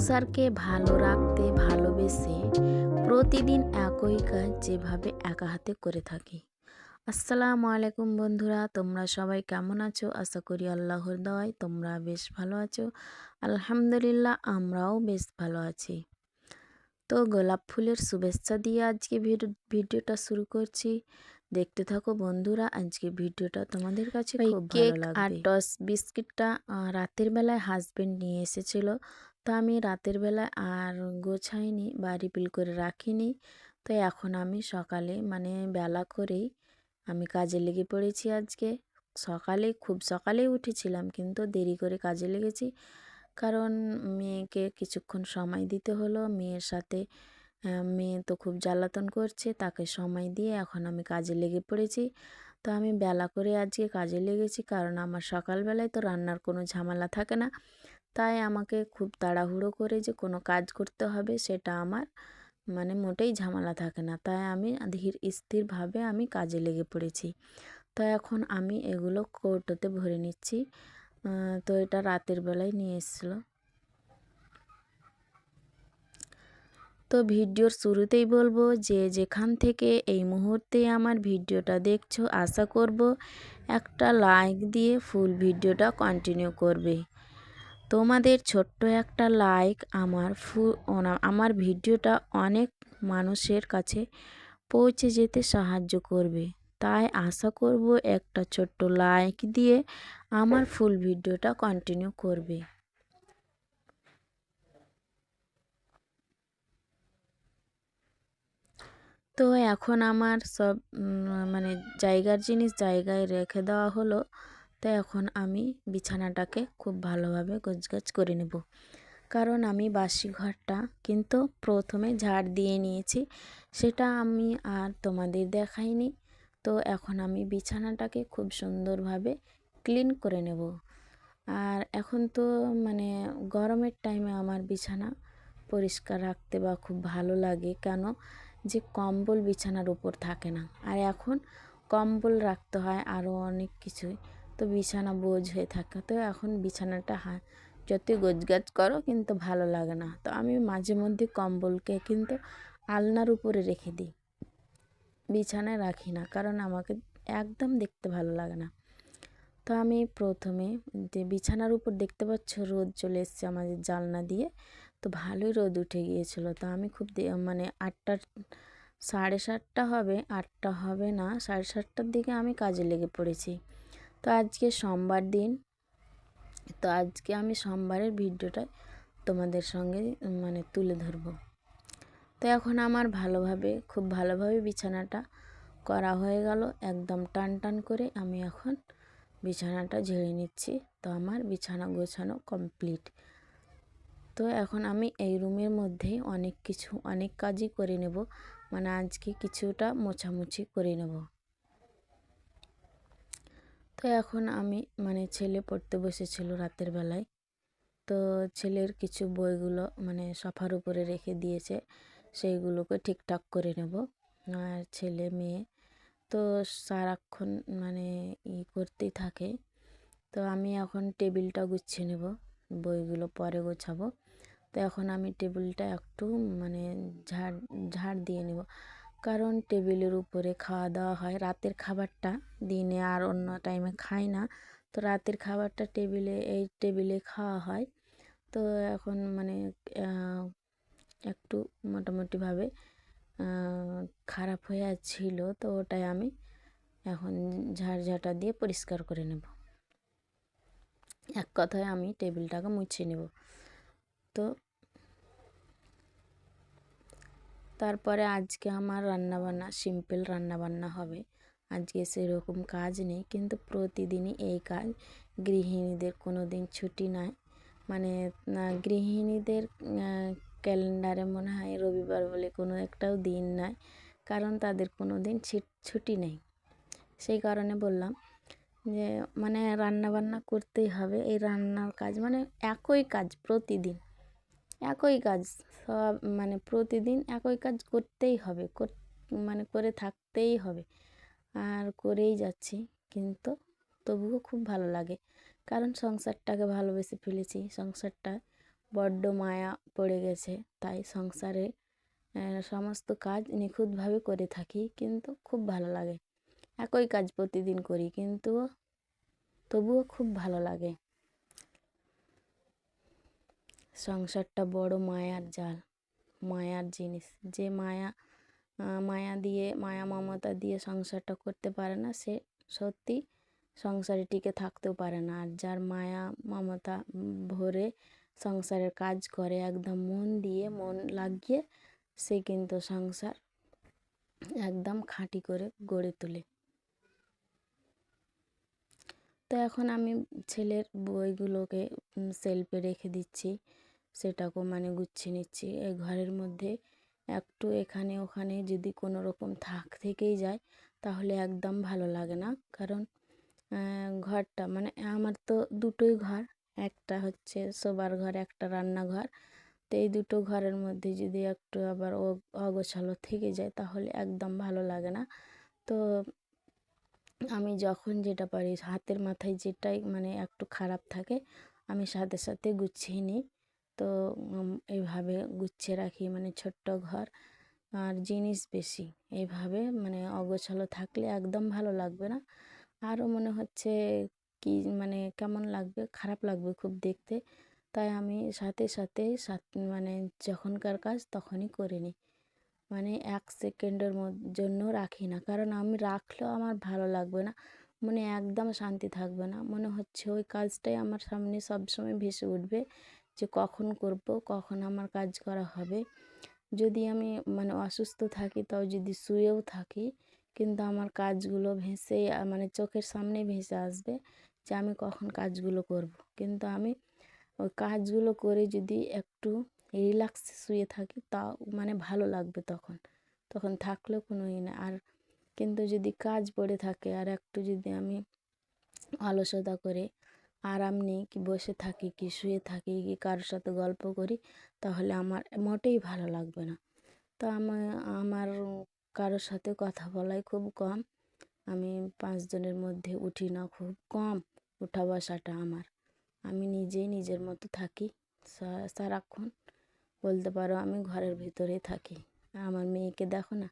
সংসারকে ভালো রাখতে ভালোবেসে প্রতিদিন একই কাজ যেভাবে একা হাতে করে থাকি। আসসালামু আলাইকুম বন্ধুরা তোমরা সবাই কেমন আছো? আশা করি আল্লাহর দেওয়ায় তোমরা বেশ ভালো আছো। আলহামদুলিল্লাহ আমরাও বেশ ভালো আছি। তো গোলাপ ফুলের শুভেচ্ছা দিয়ে আজকে ভিডিওটা শুরু করছি। দেখতে থাকো বন্ধুরা আজকে ভিডিওটা তোমাদের কাছে খুব ভালো লাগবে আর টস বিস্কিটটা রাতের বেলায় হাজবেন্ড নিয়ে এসেছিল। তো আমি রাতের বেলায় আর গোছাইনি বা রিপিল করে রাখিনি। তো এখন আমি সকালে মানে বেলা করেই আমি কাজে লেগে পড়েছি আজকে। সকালে, খুব সকালেই উঠেছিলাম কিন্তু দেরি করে কাজে লেগেছি। কারণ মেয়েকে কিছুক্ষণ সময় দিতে হলো। মেয়ের সাথে মেয়ে তো খুব জ্বালাতন করছে, তাকে সময় দিয়ে এখন আমি কাজে লেগে পড়েছি। তো আমি বেলা করে আজকে কাজে লেগেছি কারণ আমার সকালবেলায় তো রান্নার কোনো ঝামেলা থাকে না। তাই আমাকে খুব তাড়াহুড়ো করে যে কোনো কাজ করতে হবে সেটা আমার মানে মোটেই ঝামেলা থাকে না। তাই আমি ধীর স্থিরভাবে আমি কাজে লেগে পড়েছি। তো এখন আমি এগুলো কৌটোতে ভরে নিচ্ছি। তো এটা রাতের বেলায় নিয়ে এসেছিল। তো ভিডিওর শুরুতেই বলব যে যেখান থেকে এই মুহূর্তে আমার ভিডিওটা দেখছ, আশা করব একটা লাইক দিয়ে ফুল ভিডিওটা কন্টিনিউ করবে। তোমাদের ছোট্ট একটা লাইক আমার ফু আমার ভিডিওটা অনেক মানুষের কাছে পৌঁছে যেতে সাহায্য করবে। তাই আশা করব একটা ছোট্ট লাইক দিয়ে আমার ফুল ভিডিওটা কন্টিনিউ করবে। তো এখন আমার সব মানে জায়গার জিনিস জায়গায় রেখে দেওয়া হলো। তো এখন আমি বিছানাটাকে খুব ভালোভাবে গোছগাছ করে নেব। কারণ আমি বাসি ঘরটা কিন্তু প্রথমে ঝাড় দিয়ে নিয়েছি, সেটা আমি আর তোমাদের দেখাইনি। তো এখন আমি বিছানাটাকে খুব সুন্দরভাবে ক্লিন করে নেব। আর এখন তো মানে গরমের টাইমে আমার বিছানা পরিষ্কার রাখতে বা খুব ভালো লাগে, কেন যে কম্বল বিছানার উপর থাকে না। আর এখন কম্বল রাখতে হয় আরও অনেক কিছুই। তো বিছানা বোঝ হয়ে থাকে। তো এখন বিছানাটা হা, যতই গোজগাজ করো কিন্তু ভালো লাগে না। তো আমি মাঝে মধ্যে কম্বলকে কিন্তু আলনার উপরে রেখে দিই। বিছানায় রাখি না, কারণ আমাকে একদম দেখতে ভালো লাগে না। তো আমি প্রথমে যে বিছানার উপর দেখতে পাচ্ছ রোদ চলে এসছে আমাদের জালনা দিয়ে। তো ভালোই রোদ উঠে গিয়েছিল। তো আমি খুব মানে আটটা সাড়ে সাতটা হবে, আটটা হবে না, সাড়ে সাতটার দিকে আমি কাজে লেগে পড়েছি। তো আজকে সোমবার দিন। তো আজকে আমি সোমবারের ভিডিওটা তোমাদের সঙ্গে মানে তুলে ধরব। তো এখন আমার ভালোভাবে, খুব ভালোভাবে বিছানাটা করা হয়ে গেল। একদম টান টান করে আমি এখন বিছানাটা ঝেড়ে নিচ্ছি। তো আমার বিছানা গোছানো কমপ্লিট। তো এখন আমি এই রুমের মধ্যেই অনেক কিছু, অনেক কাজই করে নেব। মানে আজকে কিছুটা মোছামুছি করে নেব। তো এখন আমি মানে ছেলে পড়তে বসেছিল রাতের বেলায়। তো ছেলের কিছু বইগুলো মানে সফার উপরে রেখে দিয়েছে, সেইগুলোকে ঠিকঠাক করে নেব। আর ছেলে মেয়ে তো সারাক্ষণ মানে ই করতেই থাকে। তো আমি এখন টেবিলটা গুছিয়ে নেব, বইগুলো পরে গোছাবো। তো এখন আমি টেবিলটা একটু মানে ঝাড় ঝাড় দিয়ে নেব। কারণ টেবিলের উপরে খাওয়া দাওয়া হয়। রাতের খাবারটা দিনে আর অন্য টাইমে খাই না। তো রাতের খাবারটা টেবিলে, এই টেবিলে খাওয়া হয়। তো এখন মানে একটু মোটামুটিভাবে খারাপ হয়ে ছিল তো ওটাই আমি এখন ঝাড়ঝাঁটা দিয়ে পরিষ্কার করে নেব। এক কথায় আমি টেবিলটাকে মুছে নেব। তো তারপরে আজকে আমার রান্নাবান্না সিম্পল রান্নাবান্না হবে। আজকে সেরকম কাজ নেই, কিন্তু প্রতিদিনই এই কাজ। গৃহিণীদের কোনো দিন ছুটি নাই। মানে গৃহিণীদের ক্যালেন্ডারে মনে হয় রবিবার বলে কোনো একটাও দিন নাই, কারণ তাদের কোনো দিন ছুটি নেই। সেই কারণে বললাম যে মানে রান্না বান্না করতেই হবে। এই রান্নার কাজ মানে একই কাজ প্রতিদিন। একই কাজ সব মানে প্রতিদিন একই কাজ করতেই হবে মানে করে থাকতেই হবে। আর করেই যাচ্ছি, কিন্তু তবুও খুব ভালো লাগে। কারণ সংসারটাকে ভালোবেসে ফেলেছি, সংসারটা বড্ড মায়া পড়ে গেছে, তাই সংসারে সমস্ত কাজ নিখুঁতভাবে করে থাকি, কিন্তু খুব ভালো লাগে। একই কাজ প্রতিদিন করি, কিন্তু তবুও খুব ভালো লাগে। সংসারটা বড় মায়ার জাল, মায়ার জিনিস। যে মায়া মায়া দিয়ে, মায়া মমতা দিয়ে সংসারটা করতে পারে না, সে সত্যি সংসারে টিকে থাকতেও পারে না। আর যার মায়া, মমতা ভরে সংসারের কাজ করে, একদম মন দিয়ে মন লাগিয়ে সে কিন্তু সংসার একদম খাঁটি করে গড়ে তোলে। তো এখন আমি ছেলের বইগুলোকে সেলফে রেখে দিচ্ছি। সেটাকেও মানে গুছিয়ে নিচ্ছি। এই ঘরের মধ্যে একটু এখানে ওখানে যদি কোনো রকম থাক থেকেই যায়, তাহলে একদম ভালো লাগে না। কারণ ঘরটা মানে আমার তো দুটোই ঘর, একটা হচ্ছে শোবার ঘর, একটা রান্নাঘর। তো এই দুটো ঘরের মধ্যে যদি একটু আবার অগোছালো থেকে যায়, তাহলে একদম ভালো লাগে না। তো আমি যখন যেটা পারি, হাতের মাথায় যেটাই মানে একটু খারাপ থাকে, আমি সাথে সাথে গুছিয়ে নিই। তো এইভাবে গুছিয়ে রাখি মানে ছোট্ট ঘর। আর জিনিস বেশি এইভাবে মানে অগোছালো থাকলে একদম ভালো লাগবে না। আরও মনে হচ্ছে কি মানে কেমন লাগবে? খারাপ লাগবে খুব দেখতে। তাই আমি সাথে সাথে সাথ মানে যখনকার কাজ তখনই করে নিই। মানে এক সেকেন্ডের জন্য রাখি না। কারণ আমি রাখলেও আমার ভালো লাগবে না। মনে একদম শান্তি থাকবে না। মনে হচ্ছে ওই কাজটাই আমার সামনে সবসময় ভেসে উঠবে। যে কখন করব, কখন আমার কাজ করা হবে। যদি আমি মানে অসুস্থ থাকি তাও যদি শুয়েও থাকি, কিন্তু আমার কাজগুলো ভেসে মানে চোখের সামনে ভেসে আসবে যে আমি কখন কাজগুলো করব। কিন্তু আমি ওই কাজগুলো করে যদি একটু রিল্যাক্সে শুয়ে থাকি তাও মানে ভালো লাগবে তখন। তখন থাকলেও কোনো ই না। আর কিন্তু যদি কাজ পড়ে থাকে আর একটু যদি আমি অলসতা করে আরাম নিই, কি বসে থাকি, কি শুয়ে থাকি, কি কারোর সাথে গল্প করি, তাহলে আমার মোটেই ভালো লাগবে না। তো আমার আমার কারোর সাথে কথা বলাই খুব কম। আমি পাঁচজনের মধ্যে উঠি না, খুব কম উঠা বসাটা আমার। আমি নিজেই নিজের মতো থাকি সারাক্ষণ। বলতে পারো আমি ঘরের ভিতরে থাকি। আমার মেয়েকে দেখো না,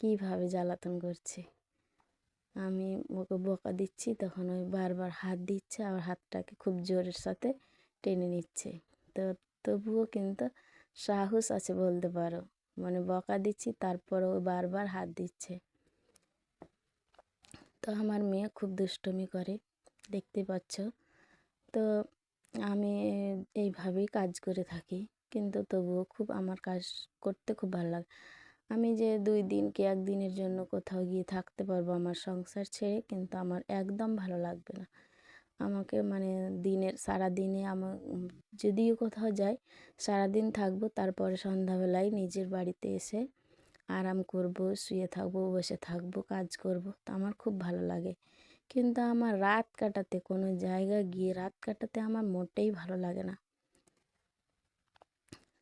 কীভাবে জ্বালাতন করছে। আমি ওকে বকা দিচ্ছি, তখন ওই বারবার হাত দিচ্ছে আর হাতটাকে খুব জোরের সাথে টেনে নিচ্ছে। তো তবুও কিন্তু সাহস আছে বলতে পারো। মানে বকা দিচ্ছি, তারপরেও বারবার হাত দিচ্ছে। তো আমার মেয়ে খুব দুষ্টমি করে, দেখতে পাচ্ছ। তো আমি এইভাবেই কাজ করে থাকি। কিন্তু তবুও খুব আমার কাজ করতে খুব ভালো লাগে। আমি যে দুই দিন কি একদিনের জন্য কোথাও গিয়ে থাকতে পারব আমার সংসার ছেড়ে কিন্তু আমার একদম ভালো লাগবে না। আমাকে মানে দিনের সারা দিনে আমার যদিও কোথাও যাই, সারাদিন থাকব, তারপরে সন্ধ্যাবেলায় নিজের বাড়িতে এসে আরাম করব, শুয়ে থাকব, বসে থাকব, কাজ করব, তো আমার খুব ভালো লাগে। কিন্তু আমার রাত কাটাতে, কোনো জায়গা গিয়ে রাত কাটাতে আমার মোটেই ভালো লাগে না।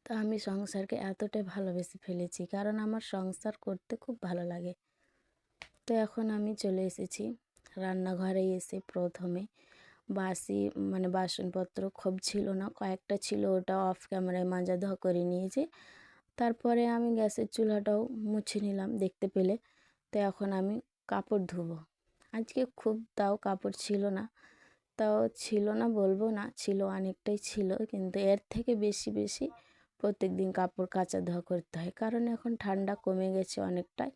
তো আমি সংসারকে এতটাই ভালোবেসে ফেলেছি, কারণ আমার সংসার করতে খুব ভালো লাগে। তো এখন আমি চলে এসেছি রান্নাঘরে এসে প্রথমে। বাসি মানে বাসনপত্র খুব ছিল না, কয়েকটা ছিল ওটা অফ ক্যামেরায় মাজা ধোয়া করে নিয়েছি। তারপরে আমি গ্যাসের চুলাটাও মুছে নিলাম দেখতে পেলে। তো এখন আমি কাপড় ধুবো। আজকে খুব তাও কাপড় ছিল না, তাও ছিল না বলব না, ছিল অনেকটাই ছিল, কিন্তু এর থেকে বেশি বেশি প্রত্যেক দিন কাপড় কাচা ধোয়া করতে হয়। কারণ এখন ঠান্ডা কমে গেছে অনেকটাই।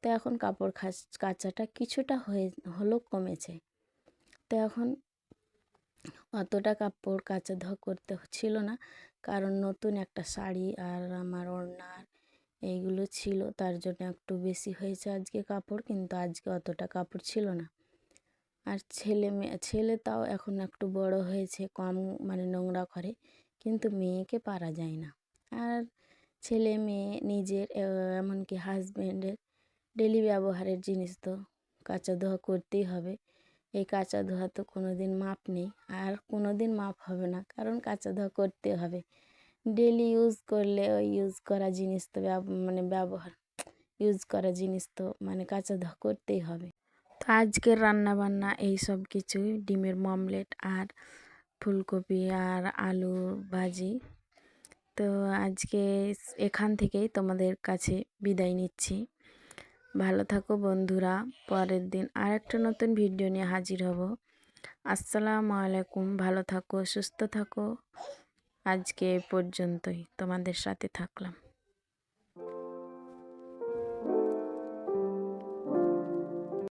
তো এখন কাপড় কাচাটা কিছুটা হয়ে, হলেও কমেছে। তো এখন অতটা কাপড় কাচা ধোয়া করতে ছিল না। কারণ নতুন একটা শাড়ি আর আমার ওড়নার এইগুলো ছিল। তার জন্য একটু বেশি হয়েছে আজকে কাপড়, কিন্তু আজকে অতটা কাপড় ছিল না। আর ছেলে মেয়ে, ছেলে তাও এখন একটু বড় হয়েছে, কম মানে নোংরা করে। কিন্তু মেয়েকে পারা যায় না। আর ছেলে মেয়ে, নিজের এমনকি হাজব্যান্ডের ডেলি ব্যবহারের জিনিস তো কাচা ধোয়া করতেই হবে। এই কাচা ধোয়া তো কোনো দিন মাপ নেই। আর কোনো দিন মাপ হবে না, কারণ কাচা ধোয়া করতে হবে। ডেলি ইউজ করলে ওই ইউজ করা জিনিস তো মানে ব্যবহার ইউজ করা জিনিস তো মানে কাঁচা ধোয়া করতেই হবে। তো আজকের রান্নাবান্না এই সব কিছুই, ডিমের মমলেট আর ফুলকপি আর আলু ভাজি। তো আজকে এখান থেকেই তোমাদের কাছে বিদায় নিচ্ছি। ভালো থাকো বন্ধুরা, পরের দিন আর একটা নতুন ভিডিও নিয়ে হাজির হব। আসসালামু আলাইকুম, ভালো থাকো, সুস্থ থাকো। আজকে পর্যন্তই, তোমাদের সাথে থাকলাম।